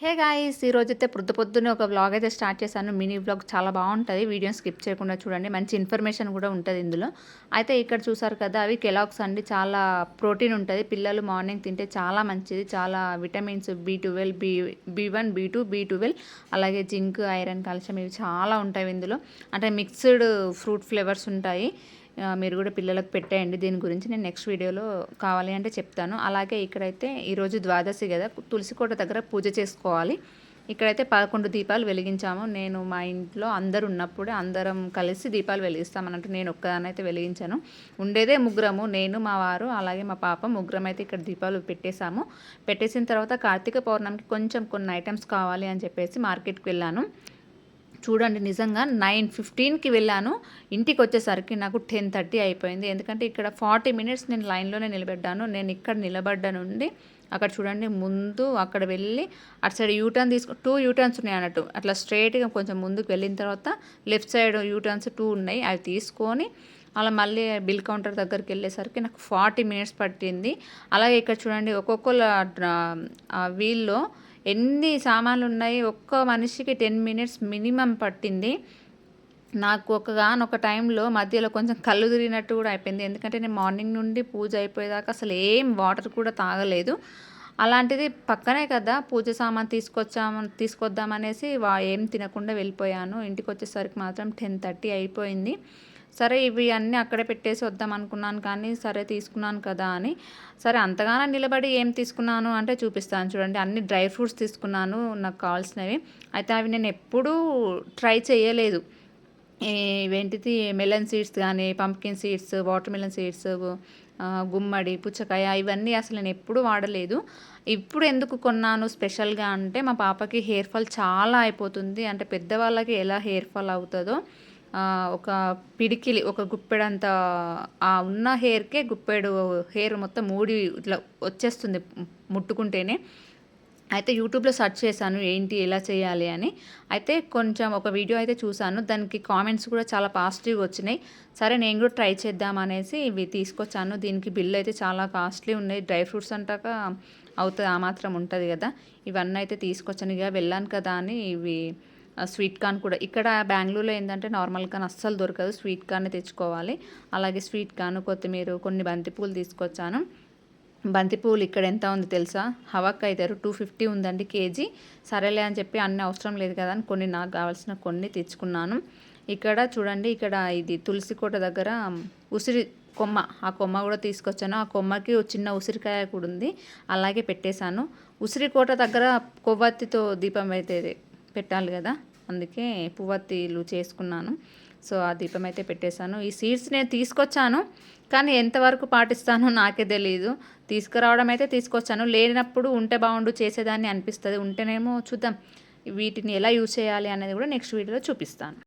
Hey guys ఈరోజు అయితే పొద్దు పొద్దునే ఒక వ్లాగ్ అయితే స్టార్ట్ చేశాను. మినీ వ్లాగ్ చాలా బాగుంటుంది. వీడియోని స్కిప్ చేయకుండా చూడండి. మంచి ఇన్ఫర్మేషన్ కూడా ఉంటుంది ఇందులో. అయితే ఇక్కడ చూసారు కదా అవి కెలాక్స్ అండి. చాలా ప్రోటీన్ ఉంటుంది. పిల్లలు మార్నింగ్ తింటే చాలా మంచిది. చాలా vitamins B twelve B B one B two B twelve అలాగే జింక్ ఐరన్ కాల్షియం ఇవి చాలా ఉంటాయి ఇందులో. అంటే మిక్స్డ్ ఫ్రూట్ ఫ్లేవర్స్ ఉంటాయి. మీరు కూడా పిల్లలకు పెట్టేయండి. దీని గురించి నేను నెక్స్ట్ వీడియోలో కావాలి అంటే చెప్తాను. అలాగే ఇక్కడైతే ఈరోజు ద్వాదశి కదా తులసికోట దగ్గర పూజ చేసుకోవాలి. ఇక్కడైతే పదకొండు దీపాలు వెలిగించాము. నేను మా ఇంట్లో అందరు ఉన్నప్పుడే అందరం కలిసి దీపాలు వెలిగిస్తామన్నట్టు నేను ఒక్కదానైతే వెలిగించాను. ఉండేదే ముగ్గురము నేను మా వారు అలాగే మా పాప ముగ్గురం అయితే ఇక్కడ దీపాలు పెట్టేశాము. పెట్టేసిన తర్వాత కార్తీక పౌర్ణమికి కొంచెం కొన్ని ఐటమ్స్ కావాలి అని చెప్పేసి మార్కెట్కి వెళ్ళాను. చూడండి నిజంగా నైన్ ఫిఫ్టీన్కి వెళ్ళాను. ఇంటికి వచ్చేసరికి నాకు టెన్ థర్టీ అయిపోయింది. ఎందుకంటే ఇక్కడ ఫార్టీ మినిట్స్ నేను లైన్లోనే నిలబడ్డాను. నేను ఇక్కడ నిలబడ్డ నుండి అక్కడ చూడండి ముందు అక్కడ వెళ్ళి అటు సైడ్ యూటర్న్ తీసుకు టూ యూటర్న్స్ ఉన్నాయి అన్నట్టు. అట్లా స్ట్రైట్గా కొంచెం ముందుకు వెళ్ళిన తర్వాత లెఫ్ట్ సైడ్ యూటర్న్స్ టూ ఉన్నాయి. అవి తీసుకొని అలా మళ్ళీ బిల్ కౌంటర్ దగ్గరికి వెళ్ళేసరికి నాకు ఫార్టీ మినిట్స్ పట్టింది. అలాగే ఇక్కడ చూడండి ఒక్కొక్కళ్ళ వీల్లో ఎన్ని సామాన్లు ఉన్నాయి ఒక్క మనిషికి టెన్ మినిట్స్ మినిమం పట్టింది. నాకు ఒకగానొక టైంలో మధ్యలో కొంచెం కళ్ళు తిరిగినట్టు కూడా అయిపోయింది. ఎందుకంటే నేను మార్నింగ్ నుండి పూజ అయిపోయేదాకా అసలు ఏం వాటర్ కూడా తాగలేదు. అలాంటిది పక్కనే కదా పూజ సామాన్ తీసుకొచ్చాము తీసుకొద్దామనేసి వా ఏం తినకుండా వెళ్ళిపోయాను. ఇంటికి వచ్చేసరికి మాత్రం టెన్ థర్టీ అయిపోయింది. సరే ఇవి అన్నీ అక్కడే పెట్టేసి వద్దాం అనుకున్నాను కానీ సరే తీసుకున్నాను కదా అని. సరే అంతగానో నిలబడి ఏం తీసుకున్నాను అంటే చూపిస్తాను చూడండి. అన్ని డ్రై ఫ్రూట్స్ తీసుకున్నాను నాకు కావాల్సినవి. అయితే అవి నేను ఎప్పుడూ ట్రై చేయలేదు. ఇవేంటిది? మెలన్ సీడ్స్ కానీ pumpkin seeds watermelon seeds గుమ్మడి పుచ్చకాయ ఇవన్నీ అసలు నేను ఎప్పుడు వాడలేదు. ఇప్పుడు ఎందుకు కొన్నాను స్పెషల్గా అంటే మా పాపకి హెయిర్ ఫాల్ చాలా అయిపోతుంది. అంటే పెద్దవాళ్ళకి ఎలా హెయిర్ ఫాల్ అవుతుందో. ఒక పిడికిలి ఒక గుప్పెడంత ఆ ఉన్న హెయిర్కే గుప్పెడు హెయిర్ మొత్తం మూడి ఇట్లా వచ్చేస్తుంది ముట్టుకుంటేనే. అయితే యూట్యూబ్లో సెర్చ్ చేశాను ఏంటి ఎలా చేయాలి అని. అయితే కొంచెం ఒక వీడియో అయితే చూశాను దానికి కామెంట్స్ కూడా చాలా పాజిటివ్గా వచ్చినాయి. సరే నేను కూడా ట్రై చేద్దాం అనేసి ఇవి తీసుకొచ్చాను. దీనికి బిల్ అయితే చాలా కాస్ట్లీ ఉన్నాయి. డ్రై ఫ్రూట్స్ అంటాక అవుతుంది ఆ మాత్రం ఉంటుంది కదా. ఇవన్నీ అయితే తీసుకొచ్చాను. ఇక వెళ్ళాను కదా అని ఇవి స్వీట్ కార్న్ కూడా. ఇక్కడ బెంగళూరులో ఏంటంటే నార్మల్ కార్న్ అస్సలు దొరకదు. స్వీట్ కార్న్ తెచ్చుకోవాలి. అలాగే స్వీట్ కార్న్ కొత్తిమీర కొన్ని బంతిపూలు తీసుకొచ్చాను. బంతిపూలు ఇక్కడ ఎంత ఉంది తెలుసా? హవాక్ అవుతారు టూ ఫిఫ్టీ ఉందండి కేజీ. సరేలే అని చెప్పి అన్ని అవసరం లేదు కదా అని కొన్ని నాకు కావాల్సిన కొన్ని తెచ్చుకున్నాను. ఇక్కడ చూడండి ఇక్కడ ఇది తులసి కోట దగ్గర ఉసిరి కొమ్మ ఆ కొమ్మ కూడా తీసుకొచ్చాను. ఆ కొమ్మకి చిన్న ఉసిరికాయ కూడా ఉంది. అలాగే పెట్టేశాను. ఉసిరికోట దగ్గర కొవ్వొత్తితో దీపం అయితే పెట్టాలి కదా. అందుకే పువ్వత్తిలు చేసుకున్నాను. సో ఆ దీపం అయితే పెట్టేశాను. ఈ సీడ్స్ నేను తీసుకొచ్చాను. కానీ ఎంతవరకు పాటిస్తానో నాకే తెలియదు తీసుకురావడం అయితే తీసుకొచ్చాను. లేనప్పుడు ఉంటే బాగుండు చేసేదాన్ని అనిపిస్తుంది. ఉంటేనేమో చూద్దాం. వీటిని ఎలా యూజ్ చేయాలి అనేది కూడా నెక్స్ట్ వీడియోలో చూపిస్తాను.